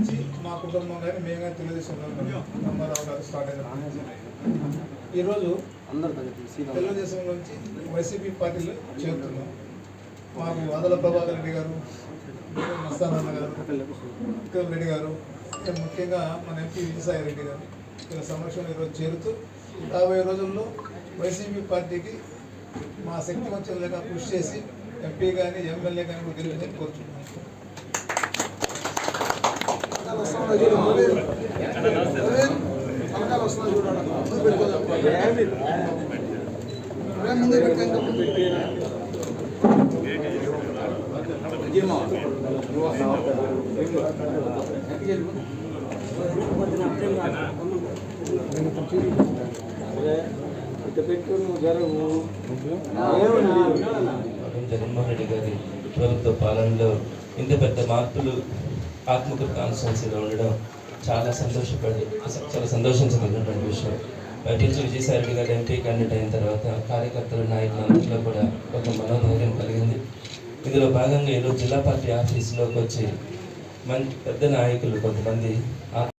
నుంచి మా కుటుంబం కానీ మేము కానీ తెలుగుదేశంలో నమ్మరావు గారు స్టార్ట్ అయిన ఈరోజు తెలుగుదేశం నుంచి వైసీపీ పార్టీలో చేరుతున్నాం. మాకు వదల ప్రభాకర్ రెడ్డి గారు మస్తానన్న గారు విక్రమ్ రెడ్డి గారు ఇంకా ముఖ్యంగా మన ఎంపీ విజయసాయి రెడ్డి గారు వీళ్ళ సమక్షంలో ఈరోజు చేరుతూ రాబోయే రోజుల్లో వైసీపీ పార్టీకి మా శక్తి లేక కృషి చేసి ఎంపీ కానీ ఎమ్మెల్యే కానీ గెలిపిందని కోరుతున్నాను ముందు పెట్టుకో జగన్మోహన్ రెడ్డి గారి ప్రభుత్వ పాలనలో ఇంత పెద్ద మార్పులు ఆత్మకూరు కాన్స్టిట్యున్సీలో ఉండడం చాలా సంతోషపడి చాలా సంతోషించదగినటువంటి విషయం. పైటించి విజయసాయి రెడ్డి గారు ఎంపీ క్యాండిడేట్ అయిన తర్వాత కార్యకర్తలు నాయకులందరిలో కూడా ఒక మనోధైర్యం కలిగింది. ఇందులో భాగంగా ఈరోజు జిల్లా పార్టీ ఆఫీసులోకి వచ్చి మంచి పెద్ద నాయకులు కొంతమంది